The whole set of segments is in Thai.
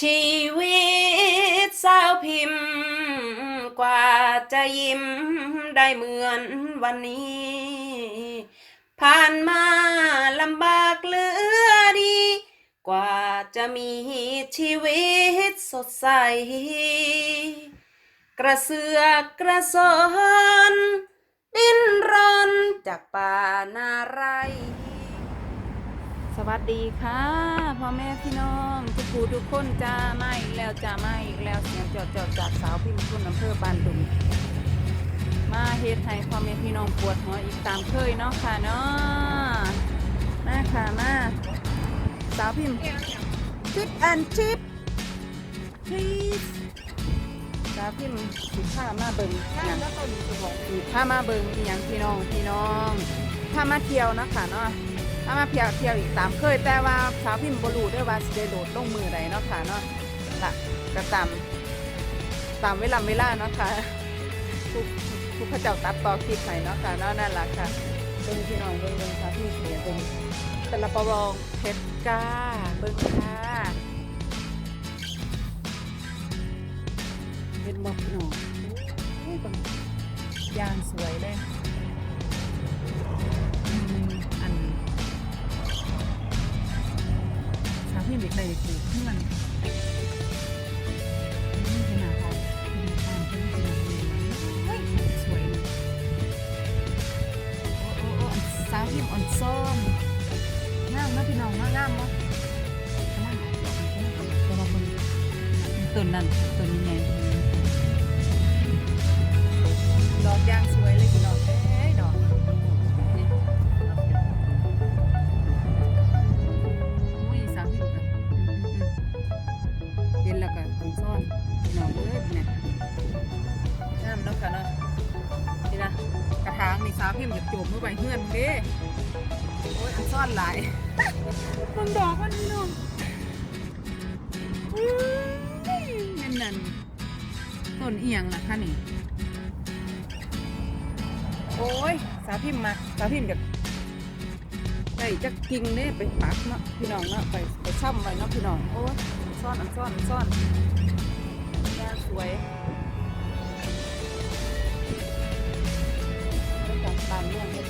ชีวิตสาวพิมพ์ กว่าจะยิ้มได้เหมือนวันนี้ ผ่านมาลำบากเหลือดี กว่าจะมีชีวิตสดใส กระเสือกกระสนดิ้นรนจากป่านาไร สวัสดีค่ะพ่อแม่พี่น้องทุกผู้ทุกคนจ้ามาอีกแล้วจ้ามาอีกแล้วเสียงจอดจอดจากสาวพิมพ์คุณอำเภอบานดุงมาเฮ็ดให้พ่อแม่พี่น้องปวดหัวอีกตามเคยเนาะค่ะเนาะมาค่ะมาสาวพิมพ์ชิปแอนชิป please สาวพิมพ์สิผ้ามาเบิ่งอย่างสิผ้ามาเบิ่งอีหยังพี่น้องพี่น้องถ้ามาเที่ยวนะคะเนาะ ถ้ามาเที่ยวเที่ยวอีกตามเคย แต่ว่าสาวพิมพ์บรูด้วยว่าสิได้โดดลงมือใดเนาะค่ะเนาะละก็ตามตามเวลาเวลาเนาะค่ะผู้ผู้พระเจ้าตัดต่อคลิปให้เนาะค่ะเนาะนั่นแหละค่ะเบิ่งพี่น้องเบิ่งเบิ่งสาวพิมพ์เสียเบิ่งแต่ละประวองเพชรกาเบิ่งค่ะเห็นบ่พี่น้อยเบิ่งยางสวยเลย สาวพี่เด็กใดปลูกเพื่อนนี่ขนาดขนาดตามเพื่อนเป็นยังไงเฮ้ยสวยโอ้โอ้สาวหิมอ่อนซ้อมงามนาะพี่น้องเนาะงามเนาะกำลังออกดอกกำลังอกแต่ว่าเบิ่งต้นนั้นต้นนี้ไง งนี่สาวพิมพ์อยากโจมเมื่อไปเฮือนเด้โอ้ยอันซ่อนหลายมึงดอกมันนี่น้องอุ้ยนั่นนั่นต้นเอียงล่ะคะนี่ โอ้ยสาวพิมพ์มาสาวพิมพ์อยากไปจักกิ่งเนี่ยไปปักเนาะพี่น้องเนาะไปไปช่ำไว้เนาะพี่น้องโอ้ยซ่อนอันซ่อนอันซ่อนยาสวย ไม่จับตามเรื่องใ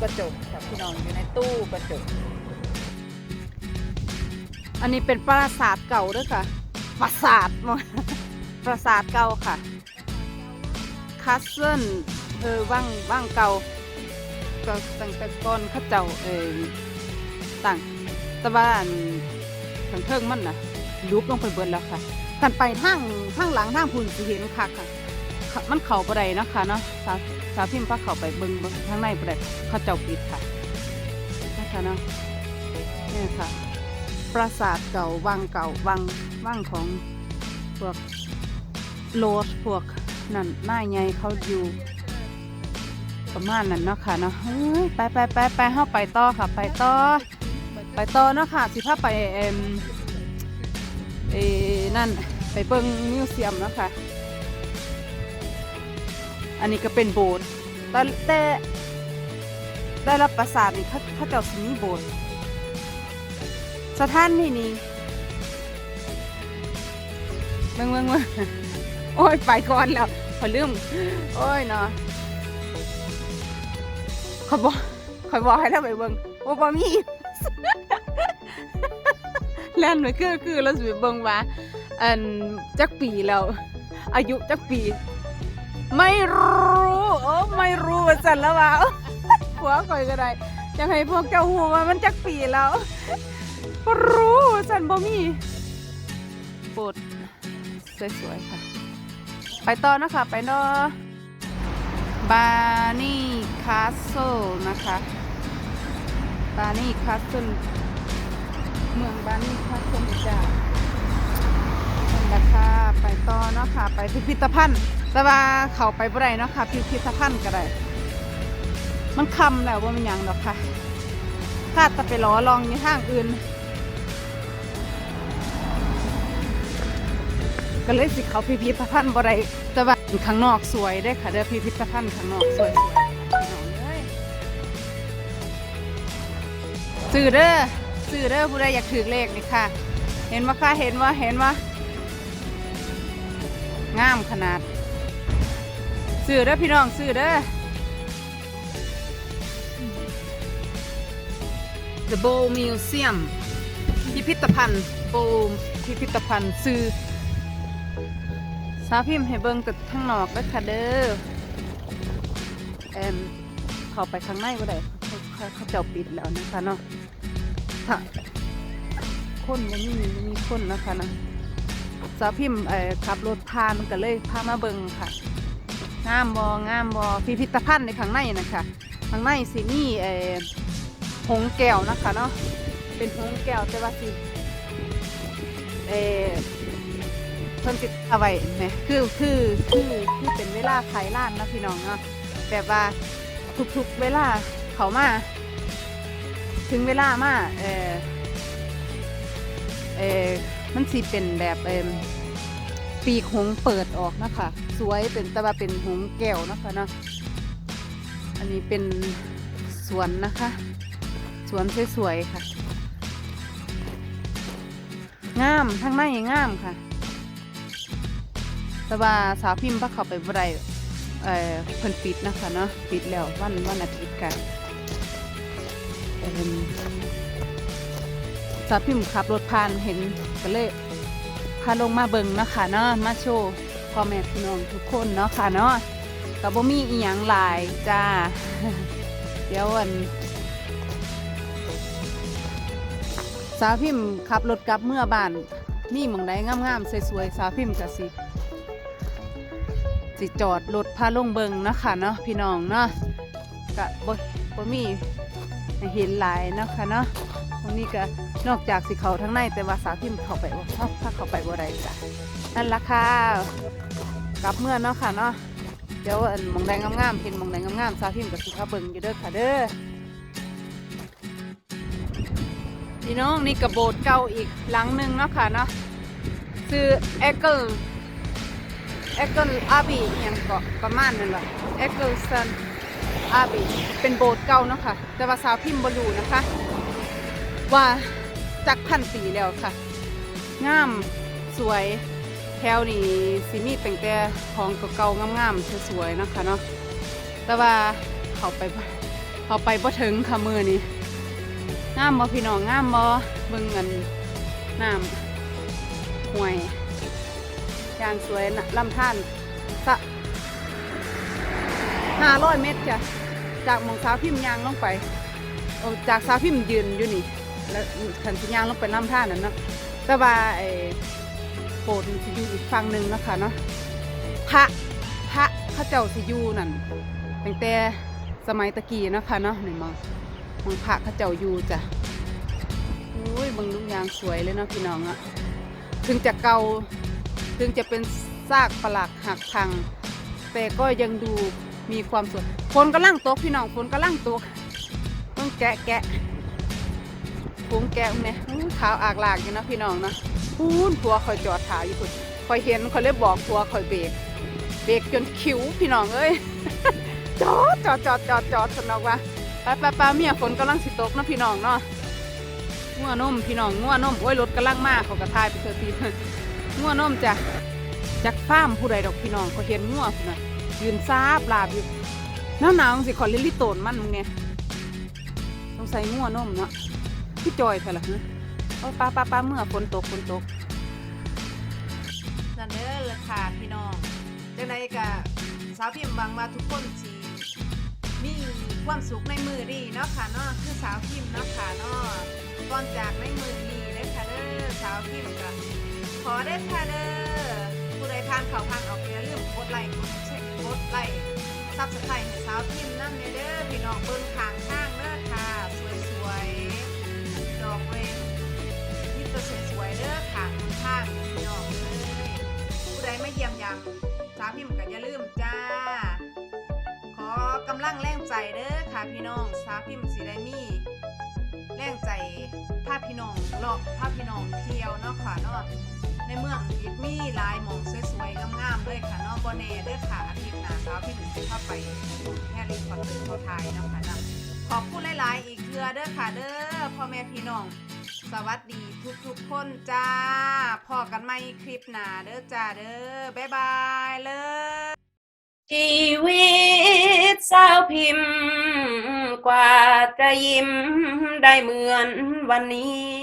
กระจกค่ะพี่น้องอยู่ในตู้กระจก อันนี้เป็นปราสาทเก่าด้วยค่ะ ปราสาทปราสาทเก่าค่ะคาสเซิลเออว่างว่างเก่าก็ตั้งแต่ก่อนเข้าเจ้าเออต่างตะบ้านทางเทิงมันนะลุบลงไปเบิดแล้วค่ะกันไปทางทางหลังทางพุ่นสิเห็นคักค่ะค่ะ มันเข่าบ่ได้เนาะค่ะเนาะ สาวพิมพ์พาเข้าไปเบิ่งเบิ่งทางในบ่ได้เขาเจ้าปิดค่ะนะคะเนาะนี่ค่ะ ปราสาทเก่าวังเก่าวังวังของพวกโลดพวกนั่นน้าใหญ่เขาอยู่ประมาณนั้นเนาะค่ะเนาะไปไปไปไปเข้าไปต่อค่ะ ไปต่อไปต่อเนาะค่ะสิพาไปเอ็มเออนั่นไปเบิ่งมิวเซียมเนาะค่ะ อันนี้ก็เป็นโบสถ์แต่แต่ได้รับปราสาทนี่เขาเขาเจ้าสิมีโบสถ์สถานที่นี้เบิ่งเบิ่งเบิ่งโอ้ยไปก่อนแล้วขอลืมโอ้ยเนาะขอบอกขอบอกให้เราไปเบิ่งว่าบ่มีแล่นไปคือคือเราสิไปเบิ่งว่าอันจักปีแล้วอายุจักปี ไม่รู้โอ้ไม่รู้ว่าจันแล้วว่าหัวข่อยก็ได้จะให้พวกเจ้าหูว่ามันจักปีแล้วบ่รู้สันบ่มีปรดสวยๆค่ะ ไปต่อนะคะไปต่อบานี่คาสเซิลนะคะบานี่คาสเซิลเมืองบานี่คาสเซิลจ้า แหละค่ะ ไปต่อเนาะค่ะ ไปพิพิธภัณฑ์ แต่ว่าเขาไปบ่ได้เนาะค่ะ พิพิธภัณฑ์ก็ได้ มันคำแล้วว่ามันยังดอกค่ะ ถ้าจะไปล้อลองในทางอื่น ก็เลยสิเขาพิพิธภัณฑ์บ่ได้แต่ว่าข้างนอกสวยได้ค่ะเด้อพิพิธภัณฑ์ข้างนอกสวยๆพี่น้องเอ้ยซื้อเด้อซื้อเด้อผู้ใดอยากถือเลขนี่ค่ะ เห็นว่าค่ะเห็นว่าเห็นว่า งามขนาด ซื้อเด้อพี่น้องซื้อเด้อ The Bow Museum พิพิธภัณฑ์ Bow พิพิธภัณฑ์ซื้อสาวพิมพ์ให้เบิ่งแต่ข้างนอกแล้วค่ะเด้อแอมเข้าไปข้างในก็ได้เขาเขาเขาจ้าปิดแล้วนะคะเนาะถ้าคนมันมีมันมีคนนะคะนะ สาวพิมพ์ขับรถผ่านมันก็เลยพามาเบิงค่ะงามบองามบอพิพิธภัณฑ์ในข้างในนะคะข้างในสิมีเอ่หงแก้วนะคะเนาะเป็นหงแก้วแต่ว่าสิเออเพิ่นติดเอาไว้ไหมคือคือคือคือเป็นเวลาขายร้านเนาะพี่น้องเนาะแบบว่าทุกๆเวลาเขามา ถึงเวลามาเออเออ มันสิเป็นแบบเอ็มปีกหงเปิดออกนะคะสวยเป็นแต่ว่าเป็นหงแก้วนะคะเนาะอันนี้เป็นสวนนะคะ สวนสวยๆค่ะ งามทั้งในงามค่ะ แต่ว่าสาวพิมพ์พระเขาไปบ่ได้เอ่อเพิ่นปิดนะคะเนาะปิดแล้ววันวันอาทิตย์กันเอิ่มาวพิมพ์ขับรถผ่านเห็นก็เลยพาลงมาเบิ่งเนาะคะเนาะมาโชว์พ่อแม่พี่น้องทุกคนเนาะค่ะเนาะก็บ่มีอีหยังหลายจ้า เดี๋ยวอันสาวพิมพ์ขับรถกลับเมื่อบ้านมีหมองใดงามๆสวยๆสาวพิมพ์ก็สิสิจอดรถพาลงเบิงนะค่ะเนาะพี่น้องเนาะกะบ่บ่มีเห็นหลายเนาะค่ะเนาะตรงนี้ก็ นอกจากสิเขาทั้งในแต่ว่าสาวพิมพ์เข้าไปว่าถ้าเข้าไปบ่ได้จ้ะนั่นละค่ะกลับเมื่อเนาะค่ะเนาะเดี๋ยวอันมองแดงงามๆเห็นมองแดงงามๆสาวพิมกับสิเขาเบิงอยู่เด้อค่ะเด้อพี่น้องนี่กระโบสถ์เก่าอีกหลังหนึ่งเนาะค่ะเนาะซื้อเอเกิลเอเกิลอาบีอย่างก็ประมาณนั่นแหละเอเกิลซันอาบีเป็นโบสถ์เก่าเนาะค่ะแต่ว่าสาวพิมพ์บรูนะคะ ว่า จักพันปีแล้วค่ะ งามสวยแถวนี้สิมีแต่งแต่ของเก่าๆงามๆสวยๆนะคะเนาะแต่ว่าเขาไปเขาไปบ่ถึงค่ะมือนี้งามบ่พี่น้องงามบ่เบิ่งเงินน้ำห่วยยางสวยนะลำธารสะห้าร้อยเมตรจ้ะจากมองสาวพิมพ์ยางลงไปโอ้จากสาวพิมพ์ยืนอยู่นี่ แล้วขันสิยางลงไปลำธานั่นเนาะแต่ว่าไอ้โบสถ์สิอยู่อีกฝั่งหนึ่งเนาะคะเนาะพระพระข้าเจ้าสิอยู่นั่นตั้งแต่สมัยตะกี้เนาะคะเนาะนี่มองมองพระข้าเจ้าอยู่จ้ะโอ้ยบางลูกยางสวยเลยเนาะพี่น้องอะถึงจะเก่าถึงจะเป็นซากปลักหักพัง แต่ก็ยังดูมีความสวยฝนกำลังตกพี่น้องฝนกำลังตก ต้องแกะแกะ พุงแกะเนี่ยอู้ขาวอากลากอยู่นะพี่น้องนะพูนผัวคอยจอดถ่ายอยู่พุ่นคอยเห็นคอยเลยบอกผัวคอยเบรกเบรกจนคิ้วพี่น้องเอ้ยจอดจอดจอดจอดจอดสนอกว่าไปไปไปเมียฝนกำลังสิตกนะพี่น้องเนาะงัวนมพี่น้องงัวนมโอ้ยรถกำลังมาเขากระทายไปเถอะทีงัวนมจ้ะจากฟ้ามผู้ใดดอกพี่น้องเขาเห็นงัวพุ่นะยืนซาบลาบอยู่หนาวหนาวๆสิขอลิลลี่โตนมันมึงเนี่ยต้องใส่งัวนมเนาะ พี่จอยใช่หรอฮะโอ้ยปลาปลาปลาเมื่อฝนตกฝนตกนั่นเด้อละค่ะพี่น้องจังไดกะสาวพิมพ์บังว่าทุกคนสิมีความสุขในมือดีเนาะค่ะเนาะคือสาวพิมพ์เนาะค่ะเนาะก่อนจากในมือดีเด้อค่ะเด้อสาวพิมพ์ก็ขอได้อค่ะเด้อผู้ใดทานข่าวพันออกอย่าลืมกดไลค์กดแชร์กดไลค์ซับสไครต์ให้สาวพิมพ์นั่นเด้อพี่น้องเบิ่งข้างข้างเด้อค่ะ สวยๆเด้อข้างข้างพี่น้องเอ้ยผู้ใดไม่เยี่ยมยามสาวพิมพ์ก็อย่าลืมจ้า ขอกำลังแรงใจเด้อค่ะพี่น้องสาวพิมพ์สีได้มีแรงใจพาพพี่น้องเลาะพาพพี่น้องเที่ยวเนาะค่ะเนาะในเมืองอีกมีหลายหมองสวยๆงามๆเลยค่ะเนาะบ่แน่เด้อค่ะอาทิตย์หน้าสาวพิมพ์สิพาไปแฮร์รี่พอตเตอร์เขาไทยเนาะค่ะเนาะขอบคุณหลาย ๆ อีกเทือเด้อค่ะเด้อพ่อแม่พี่น้อง สวัสดี ทุกๆคนจ้า พอกันไหมคลิปหนาเด้อจ้าเด้อ บ๊ายบายเลยชีวิตสาวพิมพ์ กว่าจะยิ้มได้เหมือนวันนี้